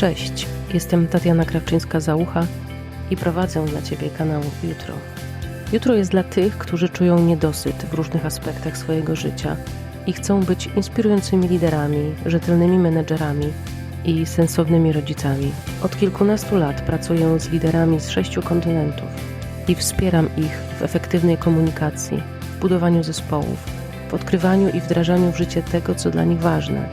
Cześć, jestem Tatiana Krawczyńska-Załucha i prowadzę dla Ciebie kanał Jutro. Jutro jest dla tych, którzy czują niedosyt w różnych aspektach swojego życia i chcą być inspirującymi liderami, rzetelnymi menedżerami i sensownymi rodzicami. Od kilkunastu lat pracuję z liderami z sześciu kontynentów i wspieram ich w efektywnej komunikacji, budowaniu zespołów, w odkrywaniu i wdrażaniu w życie tego, co dla nich ważne,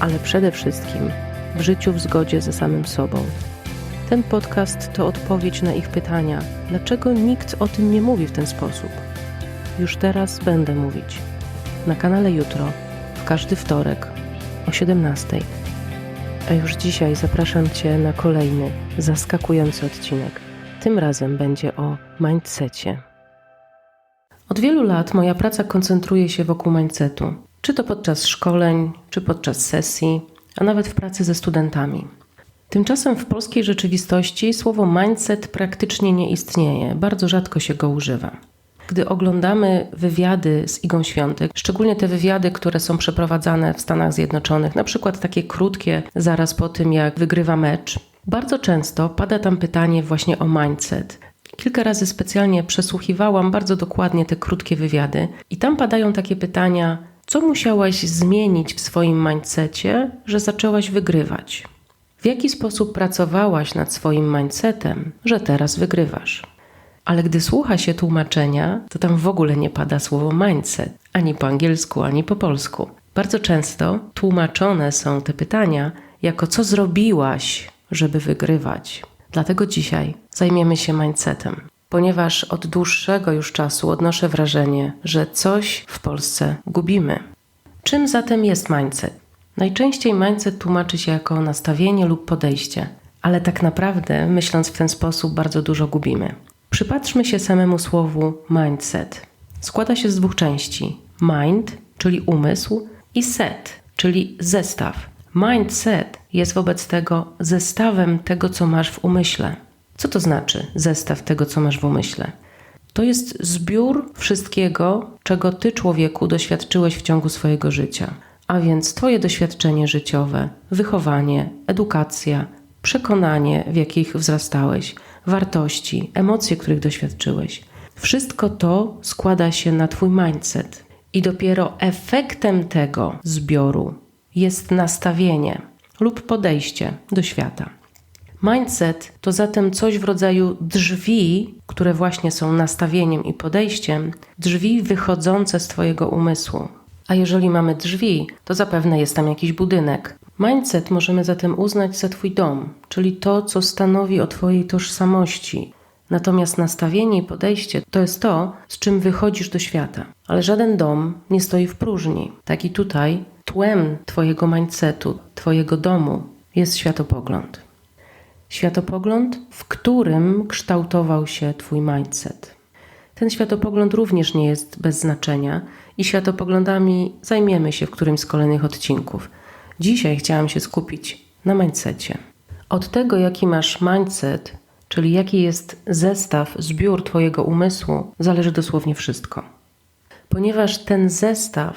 ale przede wszystkim w życiu w zgodzie ze samym sobą. Ten podcast to odpowiedź na ich pytania, dlaczego nikt o tym nie mówi w ten sposób. Już teraz będę mówić. Na kanale Jutro, w każdy wtorek o 17. A już dzisiaj zapraszam Cię na kolejny, zaskakujący odcinek. Tym razem będzie o mindsetie. Od wielu lat moja praca koncentruje się wokół mindsetu. Czy to podczas szkoleń, czy podczas sesji, a nawet w pracy ze studentami. Tymczasem w polskiej rzeczywistości słowo mindset praktycznie nie istnieje, bardzo rzadko się go używa. Gdy oglądamy wywiady z Igą Świątek, szczególnie te wywiady, które są przeprowadzane w Stanach Zjednoczonych, na przykład takie krótkie, zaraz po tym jak wygrywa mecz, bardzo często pada tam pytanie właśnie o mindset. Kilka razy specjalnie przesłuchiwałam bardzo dokładnie te krótkie wywiady, i tam padają takie pytania: co musiałaś zmienić w swoim mindsetie, że zaczęłaś wygrywać? W jaki sposób pracowałaś nad swoim mindsetem, że teraz wygrywasz? Ale gdy słucha się tłumaczenia, to tam w ogóle nie pada słowo mindset, ani po angielsku, ani po polsku. Bardzo często tłumaczone są te pytania jako co zrobiłaś, żeby wygrywać. Dlatego dzisiaj zajmiemy się mindsetem, ponieważ od dłuższego już czasu odnoszę wrażenie, że coś w Polsce gubimy. Czym zatem jest mindset? Najczęściej mindset tłumaczy się jako nastawienie lub podejście, ale tak naprawdę, myśląc w ten sposób, bardzo dużo gubimy. Przypatrzmy się samemu słowu mindset. Składa się z dwóch części: mind, czyli umysł, i set, czyli zestaw. Mindset jest wobec tego zestawem tego, co masz w umyśle. Co to znaczy zestaw tego, co masz w umyśle? To jest zbiór wszystkiego, czego ty, człowieku, doświadczyłeś w ciągu swojego życia. A więc Twoje doświadczenie życiowe, wychowanie, edukacja, przekonanie, w jakich wzrastałeś, wartości, emocje, których doświadczyłeś. Wszystko to składa się na Twój mindset. I dopiero efektem tego zbioru jest nastawienie lub podejście do świata. Mindset to zatem coś w rodzaju drzwi, które właśnie są nastawieniem i podejściem, drzwi wychodzące z Twojego umysłu. A jeżeli mamy drzwi, to zapewne jest tam jakiś budynek. Mindset możemy zatem uznać za Twój dom, czyli to, co stanowi o Twojej tożsamości. Natomiast nastawienie i podejście to jest to, z czym wychodzisz do świata. Ale żaden dom nie stoi w próżni. Tak i tutaj tłem Twojego mindsetu, Twojego domu jest światopogląd. Światopogląd, w którym kształtował się Twój mindset. Ten światopogląd również nie jest bez znaczenia i światopoglądami zajmiemy się w którymś z kolejnych odcinków. Dzisiaj chciałam się skupić na mindsetie. Od tego, jaki masz mindset, czyli jaki jest zestaw, zbiór Twojego umysłu, zależy dosłownie wszystko. Ponieważ ten zestaw,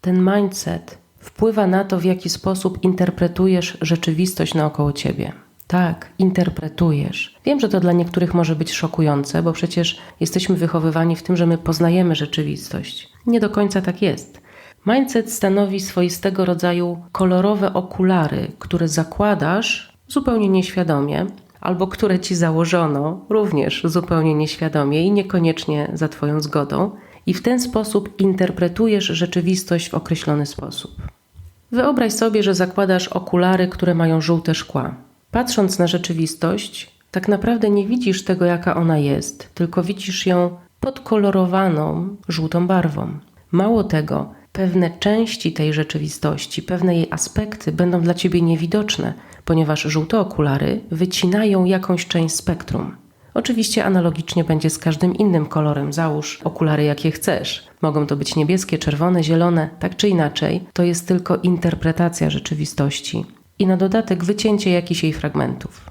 ten mindset wpływa na to, w jaki sposób interpretujesz rzeczywistość naokoło Ciebie. Tak, interpretujesz. Wiem, że to dla niektórych może być szokujące, bo przecież jesteśmy wychowywani w tym, że my poznajemy rzeczywistość. Nie do końca tak jest. Mindset stanowi swoistego rodzaju kolorowe okulary, które zakładasz zupełnie nieświadomie, albo które ci założono również zupełnie nieświadomie i niekoniecznie za Twoją zgodą, i w ten sposób interpretujesz rzeczywistość w określony sposób. Wyobraź sobie, że zakładasz okulary, które mają żółte szkła. Patrząc na rzeczywistość, tak naprawdę nie widzisz tego, jaka ona jest, tylko widzisz ją podkolorowaną żółtą barwą. Mało tego, pewne części tej rzeczywistości, pewne jej aspekty będą dla ciebie niewidoczne, ponieważ żółte okulary wycinają jakąś część spektrum. Oczywiście analogicznie będzie z każdym innym kolorem. Załóż okulary, jakie chcesz. Mogą to być niebieskie, czerwone, zielone, tak czy inaczej, to jest tylko interpretacja rzeczywistości i na dodatek wycięcie jakichś jej fragmentów.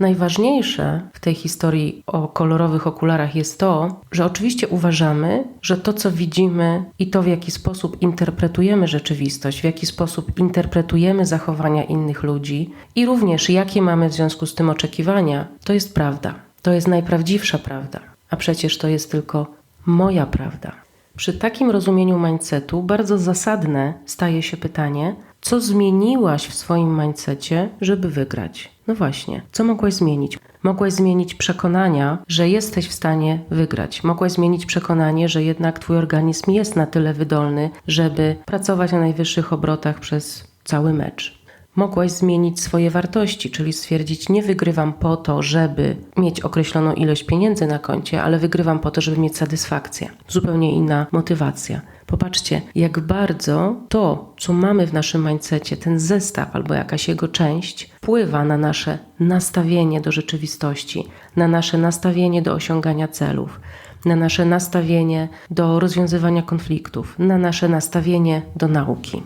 Najważniejsze w tej historii o kolorowych okularach jest to, że oczywiście uważamy, że to, co widzimy i to, w jaki sposób interpretujemy rzeczywistość, w jaki sposób interpretujemy zachowania innych ludzi i również jakie mamy w związku z tym oczekiwania, to jest prawda. To jest najprawdziwsza prawda. A przecież to jest tylko moja prawda. Przy takim rozumieniu mindsetu bardzo zasadne staje się pytanie, co zmieniłaś w swoim mindsetie, żeby wygrać? No właśnie, co mogłaś zmienić? Mogłaś zmienić przekonania, że jesteś w stanie wygrać. Mogłaś zmienić przekonanie, że jednak twój organizm jest na tyle wydolny, żeby pracować na najwyższych obrotach przez cały mecz. Mogłaś zmienić swoje wartości, czyli stwierdzić, nie wygrywam po to, żeby mieć określoną ilość pieniędzy na koncie, ale wygrywam po to, żeby mieć satysfakcję. Zupełnie inna motywacja. Popatrzcie, jak bardzo to, co mamy w naszym mindsetie, ten zestaw albo jakaś jego część, wpływa na nasze nastawienie do rzeczywistości, na nasze nastawienie do osiągania celów, na nasze nastawienie do rozwiązywania konfliktów, na nasze nastawienie do nauki.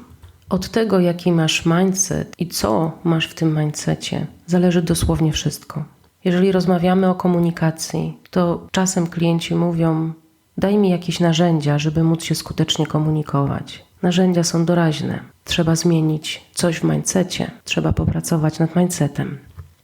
Od tego, jaki masz mindset i co masz w tym mindsetie, zależy dosłownie wszystko. Jeżeli rozmawiamy o komunikacji, to czasem klienci mówią: Daj mi jakieś narzędzia, żeby móc się skutecznie komunikować. Narzędzia są doraźne. Trzeba zmienić coś w mindsetie, trzeba popracować nad mindsetem.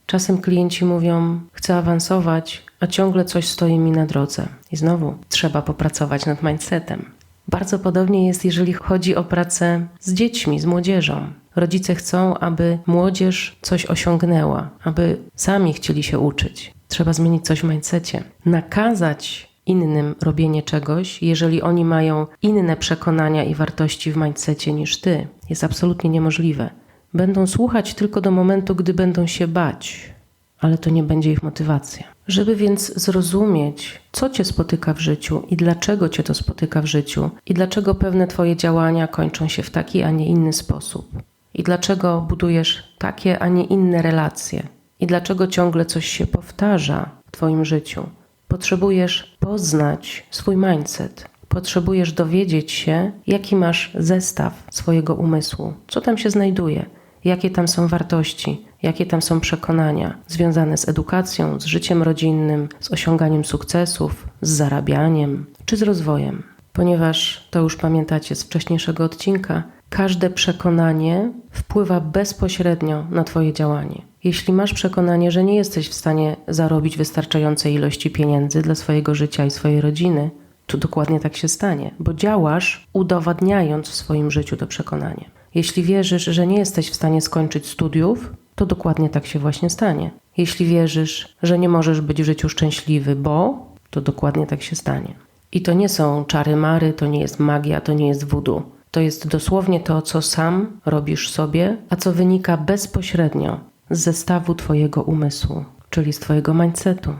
Czasem klienci mówią: Chcę awansować, a ciągle coś stoi mi na drodze. I znowu trzeba popracować nad mindsetem. Bardzo podobnie jest, jeżeli chodzi o pracę z dziećmi, z młodzieżą. Rodzice chcą, aby młodzież coś osiągnęła, aby sami chcieli się uczyć. Trzeba zmienić coś w mindsetie. Nakazać innym robienie czegoś, jeżeli oni mają inne przekonania i wartości w mindsetie niż ty, jest absolutnie niemożliwe. Będą słuchać tylko do momentu, gdy będą się bać, ale to nie będzie ich motywacja. Żeby więc zrozumieć, co cię spotyka w życiu i dlaczego cię to spotyka w życiu, i dlaczego pewne twoje działania kończą się w taki, a nie inny sposób, i dlaczego budujesz takie, a nie inne relacje, i dlaczego ciągle coś się powtarza w twoim życiu, potrzebujesz poznać swój mindset. Potrzebujesz dowiedzieć się, jaki masz zestaw swojego umysłu, co tam się znajduje, jakie tam są wartości, jakie tam są przekonania związane z edukacją, z życiem rodzinnym, z osiąganiem sukcesów, z zarabianiem czy z rozwojem. Ponieważ to już pamiętacie z wcześniejszego odcinka, każde przekonanie wpływa bezpośrednio na Twoje działanie. Jeśli masz przekonanie, że nie jesteś w stanie zarobić wystarczającej ilości pieniędzy dla swojego życia i swojej rodziny, to dokładnie tak się stanie, bo działasz udowadniając w swoim życiu to przekonanie. Jeśli wierzysz, że nie jesteś w stanie skończyć studiów, to dokładnie tak się właśnie stanie. Jeśli wierzysz, że nie możesz być w życiu szczęśliwy, bo, to dokładnie tak się stanie. I to nie są czary mary, to nie jest magia, to nie jest voodoo. To jest dosłownie to, co sam robisz sobie, a co wynika bezpośrednio z zestawu Twojego umysłu, czyli z Twojego mindsetu.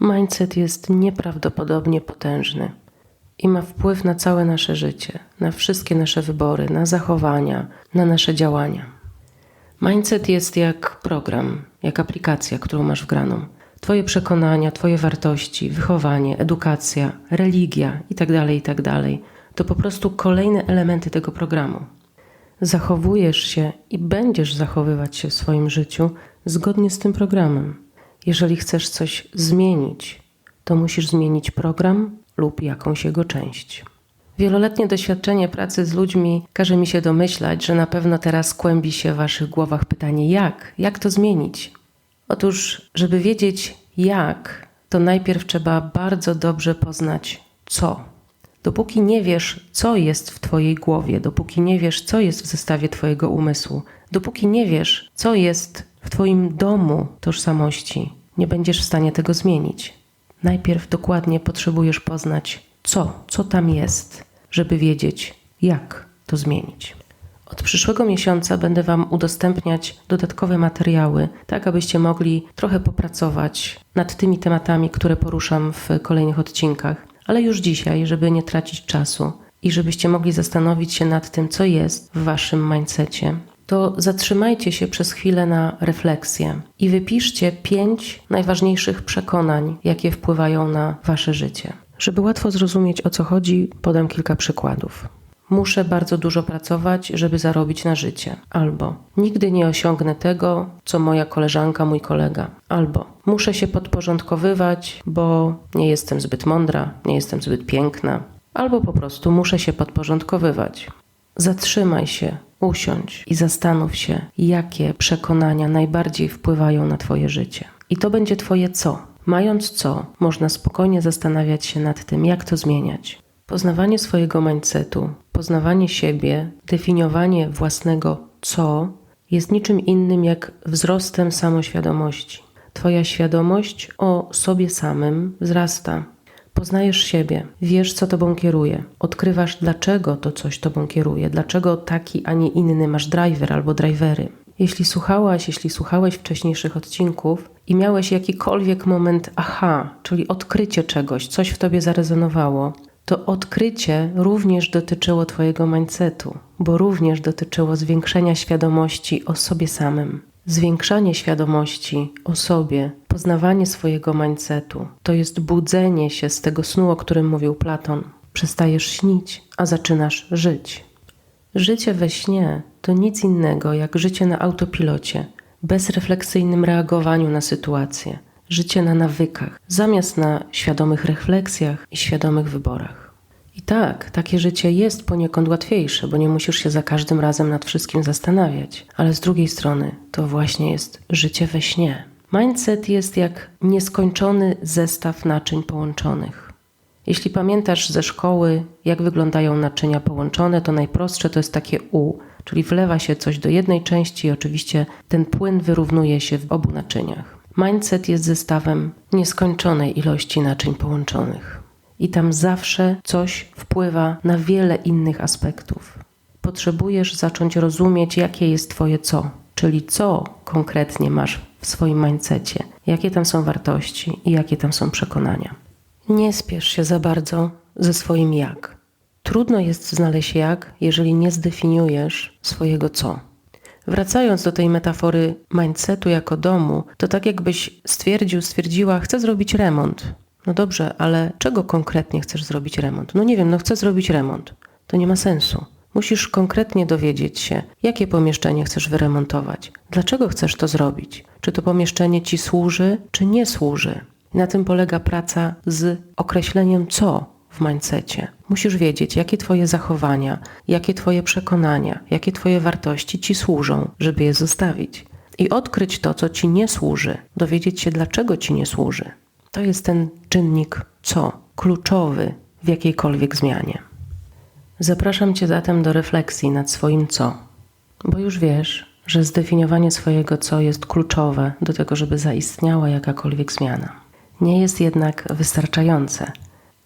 Mindset jest nieprawdopodobnie potężny i ma wpływ na całe nasze życie, na wszystkie nasze wybory, na zachowania, na nasze działania. Mindset jest jak program, jak aplikacja, którą masz wgraną. Twoje przekonania, Twoje wartości, wychowanie, edukacja, religia itd., tak itd. Tak to po prostu kolejne elementy tego programu. Zachowujesz się i będziesz zachowywać się w swoim życiu zgodnie z tym programem. Jeżeli chcesz coś zmienić, to musisz zmienić program lub jakąś jego część. Wieloletnie doświadczenie pracy z ludźmi każe mi się domyślać, że na pewno teraz kłębi się w waszych głowach pytanie jak? Jak to zmienić? Otóż, żeby wiedzieć jak, to najpierw trzeba bardzo dobrze poznać co. Dopóki nie wiesz, co jest w Twojej głowie, dopóki nie wiesz, co jest w zestawie Twojego umysłu, dopóki nie wiesz, co jest w Twoim domu tożsamości, nie będziesz w stanie tego zmienić. Najpierw dokładnie potrzebujesz poznać, co, co tam jest, żeby wiedzieć, jak to zmienić. Od przyszłego miesiąca będę Wam udostępniać dodatkowe materiały, tak abyście mogli trochę popracować nad tymi tematami, które poruszam w kolejnych odcinkach ale już dzisiaj, żeby nie tracić czasu i żebyście mogli zastanowić się nad tym, co jest w waszym mindsetie, to zatrzymajcie się przez chwilę na refleksję i wypiszcie pięć najważniejszych przekonań, jakie wpływają na wasze życie. Żeby łatwo zrozumieć o co chodzi, podam kilka przykładów. muszę bardzo dużo pracować, żeby zarobić na życie. Albo nigdy nie osiągnę tego, co moja koleżanka, mój kolega. Albo muszę się podporządkowywać, bo nie jestem zbyt mądra, nie jestem zbyt piękna. Albo po prostu muszę się podporządkowywać. Zatrzymaj się, usiądź i zastanów się, jakie przekonania najbardziej wpływają na Twoje życie. I to będzie Twoje co. Mając co, można spokojnie zastanawiać się nad tym, jak to zmieniać. Poznawanie swojego mindsetu, poznawanie siebie, definiowanie własnego co jest niczym innym jak wzrostem samoświadomości. Twoja świadomość o sobie samym wzrasta. Poznajesz siebie, wiesz, co tobą kieruje, odkrywasz, dlaczego to coś tobą kieruje, dlaczego taki, a nie inny masz driver albo drivery. Jeśli słuchałaś, jeśli słuchałeś wcześniejszych odcinków i miałeś jakikolwiek moment aha, czyli odkrycie czegoś, coś w tobie zarezonowało, to odkrycie również dotyczyło Twojego mindsetu, bo również dotyczyło zwiększenia świadomości o sobie samym. Zwiększanie świadomości o sobie, poznawanie swojego mindsetu to jest budzenie się z tego snu, o którym mówił Platon. Przestajesz śnić, a zaczynasz żyć. Życie we śnie to nic innego jak życie na autopilocie, bezrefleksyjnym reagowaniu na sytuację, życie na nawykach, zamiast na świadomych refleksjach i świadomych wyborach. I tak, takie życie jest poniekąd łatwiejsze, bo nie musisz się za każdym razem nad wszystkim zastanawiać, ale z drugiej strony to właśnie jest życie we śnie. Mindset jest jak nieskończony zestaw naczyń połączonych. Jeśli pamiętasz ze szkoły, jak wyglądają naczynia połączone, to najprostsze to jest takie U, czyli wlewa się coś do jednej części i oczywiście ten płyn wyrównuje się w obu naczyniach. Mindset jest zestawem nieskończonej ilości naczyń połączonych. I tam zawsze coś wpływa na wiele innych aspektów. Potrzebujesz zacząć rozumieć, jakie jest Twoje co, czyli co konkretnie masz w swoim mindsetie, jakie tam są wartości i jakie tam są przekonania. Nie spiesz się za bardzo ze swoim jak. Trudno jest znaleźć jak, jeżeli nie zdefiniujesz swojego co. Wracając do tej metafory mindsetu jako domu, to tak jakbyś stwierdził, stwierdziła, chcę zrobić remont. No dobrze, ale czego konkretnie chcesz zrobić remont? No nie wiem, no chcę zrobić remont. To nie ma sensu. Musisz konkretnie dowiedzieć się, jakie pomieszczenie chcesz wyremontować, dlaczego chcesz to zrobić, czy to pomieszczenie ci służy, czy nie służy. Na tym polega praca z określeniem co w mindsetie. Musisz wiedzieć, jakie Twoje zachowania, jakie Twoje przekonania, jakie Twoje wartości Ci służą, żeby je zostawić. I odkryć to, co Ci nie służy, dowiedzieć się, dlaczego Ci nie służy. To jest ten czynnik co, kluczowy w jakiejkolwiek zmianie. Zapraszam Cię zatem do refleksji nad swoim co, bo już wiesz, że zdefiniowanie swojego co jest kluczowe do tego, żeby zaistniała jakakolwiek zmiana. Nie jest jednak wystarczające.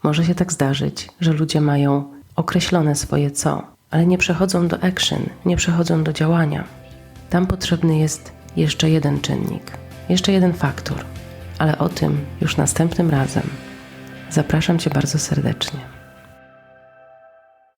Może się tak zdarzyć, że ludzie mają określone swoje co, ale nie przechodzą do action, nie przechodzą do działania. Tam potrzebny jest jeszcze jeden czynnik, jeszcze jeden faktor, ale o tym już następnym razem. Zapraszam Cię bardzo serdecznie.